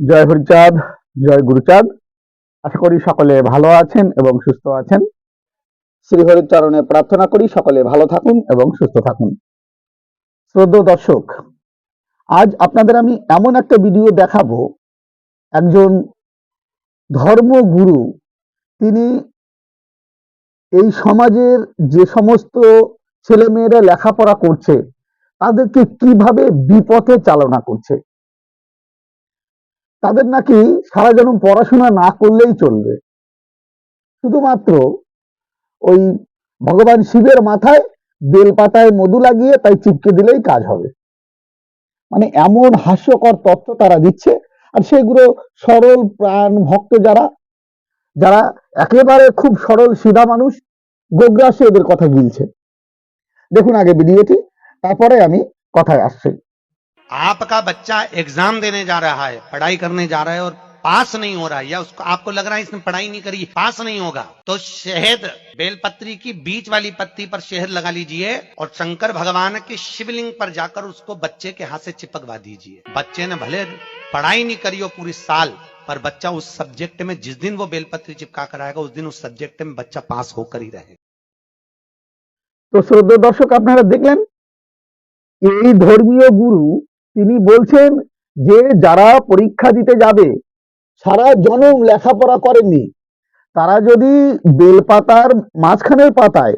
জয় হরিচাঁদ জয় গুরুচাঁদ। আশা করি সকলে ভালো আছেন এবং সুস্থ আছেন। শ্রী হরিচরণে প্রার্থনা করি সকলে ভালো থাকুন এবং সুস্থ থাকুন। শ্রদ্ধ দর্শক আজ আপনাদের আমি এমন একটা ভিডিও দেখাবো। একজন ধর্মগুরু তিনি এই সমাজের যে সমস্ত ছেলেমেয়েরা লেখাপড়া করছে তাদেরকে কীভাবে বিপথে চালনা করছে? তাদের নাকি সারা জনম পড়াশোনা না করলেই চলবে। শুধুমাত্র ওই ভগবান শিবের মাথায় বেলপাতায় মধু লাগিয়ে তাই চিপকে দিলেই কাজ হবে। মানে এমন হাস্যকর তথ্য তারা দিচ্ছে, আর সেগুলো সরল প্রাণ ভক্ত যারা যারা একেবারে খুব সরল সিধা মানুষ, গোগ্রাসে এদের কথা গিলছে। দেখুন আগে ভিডিওটি, তারপরে আমি কথায় আসছি। आपका बच्चा एग्जाम देने जा रहा है पढ़ाई करने जा रहा है और पास नहीं हो रहा है या उसको आपको लग रहा है इसने पढ़ाई नहीं करी पास नहीं होगा तो शहद बेलपत्री की बीच वाली पत्ती पर शहद लगा लीजिए और शंकर भगवान के शिवलिंग पर जाकर उसको बच्चे के हाथ से चिपकवा दीजिए बच्चे ने भले पढ़ाई नहीं करी हो पूरी साल पर बच्चा उस सब्जेक्ट में जिस दिन वो बेलपत्री चिपका कर आएगा उस दिन उस सब्जेक्ट में बच्चा पास होकर ही रहेगा তো শ্রদ্ধ দর্শক আপনারা দেখলেন এই ধর্মীয় গুরু তিনি বলছেন যে যারা পরীক্ষা দিতে যাবে, সারা জনম লেখাপড়া করেননি। তারা যদি বেলপাতার মাঝখানের পাতায়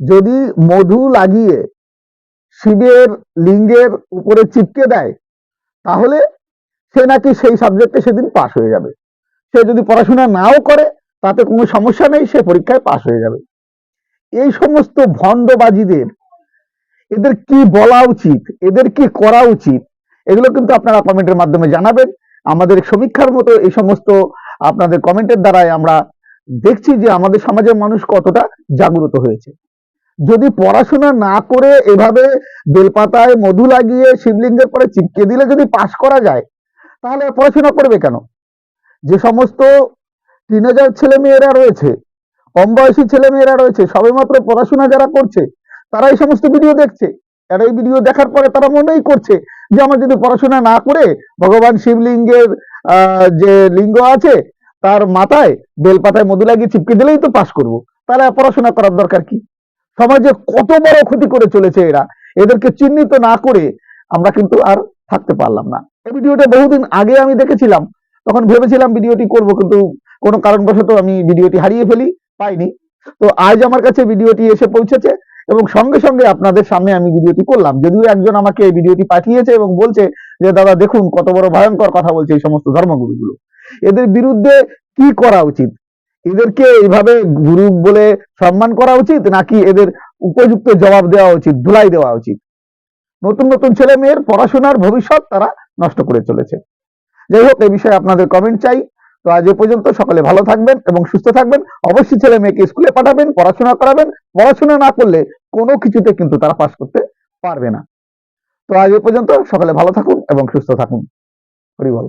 যদি মধু লাগিয়ে শিবের লিঙ্গের উপরে চিপকে দেয়, তাহলে সে নাকি সেই সাবজেক্টে সেদিন পাশ হয়ে যাবে। সে যদি পড়াশোনা নাও করে, তাতে কোনো সমস্যা নেই, সে পরীক্ষায় পাশ হয়ে যাবে। এই সমস্ত ভণ্ডবাজিদের, এদের কি বলা উচিত? এদের কি করা উচিত? এগুলো কিন্তু আপনারা কমেন্টের মাধ্যমে জানাবেন। আমাদের সমীক্ষার মতো এই সমস্ত আপনাদের কমেন্টের দ্বারাই আমরা দেখছি যে আমাদের সমাজের মানুষ কতটা জাগ্রত হয়েছে। যদি পড়াশোনা না করে এভাবে বেলপাতায় মধু লাগিয়ে শিবলিঙ্গের পরে চিপকে দিলে যদি পাশ করা যায়, তাহলে পড়াশোনা করবে কেন? যে সমস্ত টিনেজার ছেলে মেয়েরা রয়েছে কম বয়সী ছেলে মেয়েরা রয়েছে, সবেমাত্র পড়াশোনা যারা করছে, তারা এই সমস্ত ভিডিও দেখছে। আর এই ভিডিও দেখার পরে তারা মনেই করছে যে আমার যদি পড়াশোনা না করে ভগবান শিবলিঙ্গের যে লিঙ্গ আছে তার মাথায় বেলপাতায় মধু লাগিয়ে চিপকে দিলেই তো পাশ করব। তাহলে পড়াশোনা করার দরকার কি? সমাজে কত বড় ক্ষতি করে চলেছে এরা। এদেরকে চিহ্নিত না করে আমরা কিন্তু আর থাকতে পারলাম না। এই ভিডিওটা বহুদিন আগে আমি দেখেছিলাম, তখন ভেবেছিলাম ভিডিওটি করব, কিন্তু কোনো কারণবশত আমি ভিডিওটি হারিয়ে ফেলি, পাইনি। তো আজ আমার কাছে ভিডিওটি এসে পৌঁছেছে। এবং সঙ্গে সঙ্গে আপনাদের সামনে আমি ভিডিওটি করলাম। যদিও একজন আমাকে এই ভিডিওটি পাঠিয়েছে এবং বলছে যে, দাদা, দেখুন কত বড় ভয়ঙ্কর কথা বলছে এই সমস্ত ধর্মগুরুগুলো। এদের বিরুদ্ধে কি করা উচিত? এদেরকে এইভাবে গুরু বলে সম্মান করা উচিত, নাকি এদের উপযুক্ত জবাব দেওয়া উচিত, ধুলাই দেওয়া উচিত? নতুন নতুন ছেলে মেয়ের পড়াশোনার ভবিষ্যৎ তারা নষ্ট করে চলেছে। যাই হোক এই বিষয়ে আপনাদের কমেন্ট চাই। তো আজ এ পর্যন্ত সকলে ভালো থাকবেন এবং সুস্থ থাকবেন। অবশ্যই ছেলে মেয়েকে স্কুলে পাঠাবেন, পড়াশোনা করাবেন। পড়াশোনা না করলে কোনো কিছুতে কিন্তু তারা পাশ করতে পারবে না। তো আজ এ পর্যন্ত সকালে ভালো থাকুন এবং সুস্থ থাকুন। হরি বল।